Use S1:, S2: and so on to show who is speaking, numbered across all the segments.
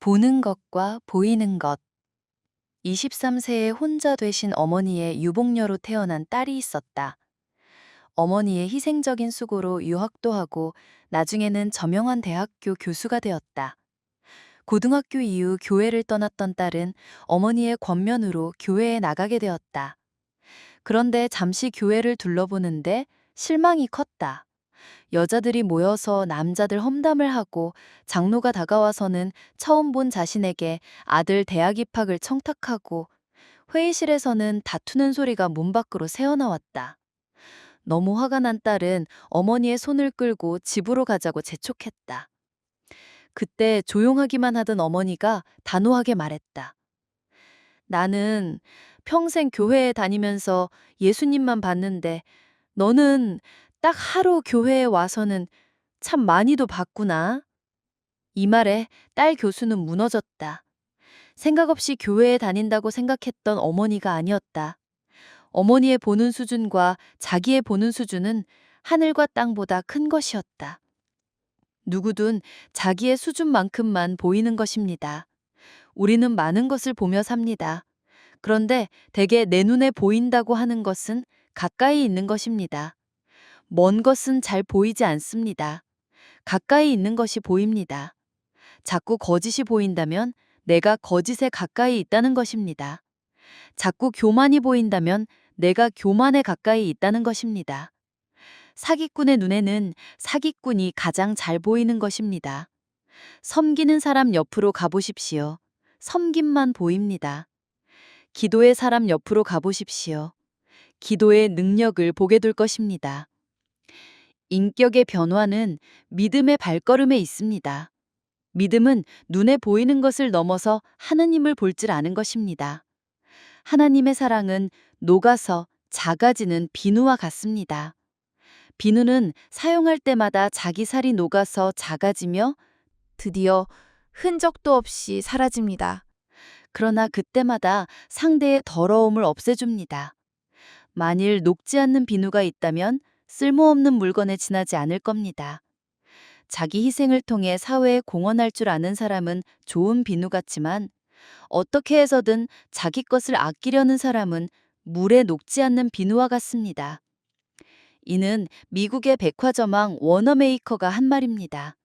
S1: 보는 것과 보이는 것. 23세에 혼자 되신 어머니의 유복녀로 태어난 딸이 있었다. 어머니의 희생적인 수고로 유학도 하고 나중에는 저명한 대학교 교수가 되었다. 고등학교 이후 교회를 떠났던 딸은 어머니의 권면으로 교회에 나가게 되었다. 그런데 잠시 교회를 둘러보는데 실망이 컸다. 여자들이 모여서 남자들 험담을 하고 장로가 다가와서는 처음 본 자신에게 아들 대학 입학을 청탁하고 회의실에서는 다투는 소리가 문 밖으로 새어나왔다. 너무 화가 난 딸은 어머니의 손을 끌고 집으로 가자고 재촉했다. 그때 조용하기만 하던 어머니가 단호하게 말했다. 나는 평생 교회에 다니면서 예수님만 봤는데 너는 딱 하루 교회에 와서는 참 많이도 봤구나. 이 말에 딸 교수는 무너졌다. 생각 없이 교회에 다닌다고 생각했던 어머니가 아니었다. 어머니의 보는 수준과 자기의 보는 수준은 하늘과 땅보다 큰 것이었다. 누구든 자기의 수준만큼만 보이는 것입니다. 우리는 많은 것을 보며 삽니다. 그런데 대개 내 눈에 보인다고 하는 것은 가까이 있는 것입니다. 먼 것은 잘 보이지 않습니다. 가까이 있는 것이 보입니다. 자꾸 거짓이 보인다면 내가 거짓에 가까이 있다는 것입니다. 자꾸 교만이 보인다면 내가 교만에 가까이 있다는 것입니다. 사기꾼의 눈에는 사기꾼이 가장 잘 보이는 것입니다. 섬기는 사람 옆으로 가보십시오. 섬김만 보입니다. 기도의 사람 옆으로 가보십시오. 기도의 능력을 보게 될 것입니다. 인격의 변화는 믿음의 발걸음에 있습니다. 믿음은 눈에 보이는 것을 넘어서 하느님을 볼 줄 아는 것입니다. 하나님의 사랑은 녹아서 작아지는 비누와 같습니다. 비누는 사용할 때마다 자기 살이 녹아서 작아지며 드디어 흔적도 없이 사라집니다. 그러나 그때마다 상대의 더러움을 없애줍니다. 만일 녹지 않는 비누가 있다면 쓸모없는 물건에 지나지 않을 겁니다. 자기 희생을 통해 사회에 공헌할 줄 아는 사람은 좋은 비누 같지만 어떻게 해서든 자기 것을 아끼려는 사람은 물에 녹지 않는 비누와 같습니다. 이는 미국의 백화점왕 워너메이커가 한 말입니다.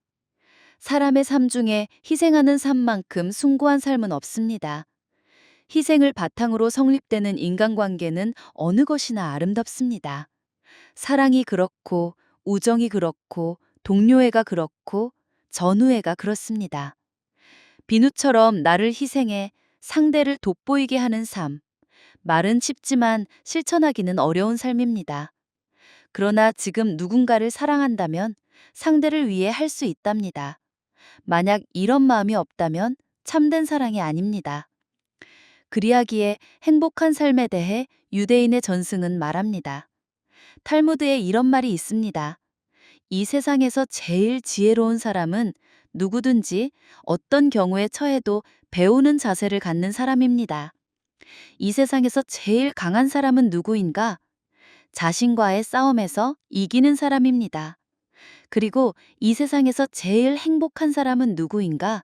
S1: 사람의 삶 중에 희생하는 삶만큼 숭고한 삶은 없습니다. 희생을 바탕으로 성립되는 인간관계는 어느 것이나 아름답습니다. 사랑이 그렇고, 우정이 그렇고, 동료애가 그렇고, 전우애가 그렇습니다. 비누처럼 나를 희생해 상대를 돋보이게 하는 삶. 말은 쉽지만 실천하기는 어려운 삶입니다. 그러나 지금 누군가를 사랑한다면 상대를 위해 할 수 있답니다. 만약 이런 마음이 없다면 참된 사랑이 아닙니다. 그리하기에 행복한 삶에 대해 유대인의 전승은 말합니다. 탈무드에 이런 말이 있습니다. 이 세상에서 제일 지혜로운 사람은 누구든지 어떤 경우에 처해도 배우는 자세를 갖는 사람입니다. 이 세상에서 제일 강한 사람은 누구인가? 자신과의 싸움에서 이기는 사람입니다. 그리고 이 세상에서 제일 행복한 사람은 누구인가?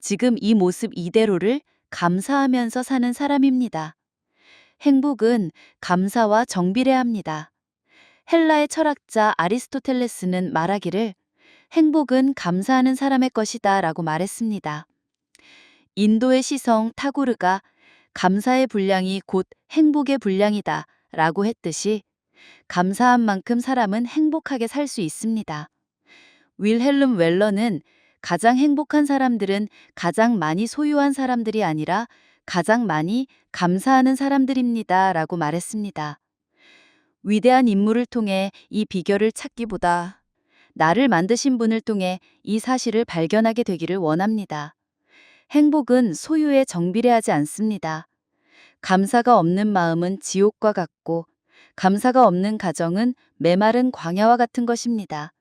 S1: 지금 이 모습 이대로를 감사하면서 사는 사람입니다. 행복은 감사와 정비례합니다. 헬라의 철학자 아리스토텔레스는 말하기를 행복은 감사하는 사람의 것이다 라고 말했습니다. 인도의 시성 타구르가 감사의 분량이 곧 행복의 분량이다 라고 했듯이 감사한 만큼 사람은 행복하게 살 수 있습니다. 윌헬름 웰러는 가장 행복한 사람들은 가장 많이 소유한 사람들이 아니라 가장 많이 감사하는 사람들입니다. 라고 말했습니다. 위대한 인물을 통해 이 비결을 찾기보다 나를 만드신 분을 통해 이 사실을 발견하게 되기를 원합니다. 행복은 소유에 정비례하지 않습니다. 감사가 없는 마음은 지옥과 같고 감사가 없는 가정은 메마른 광야와 같은 것입니다.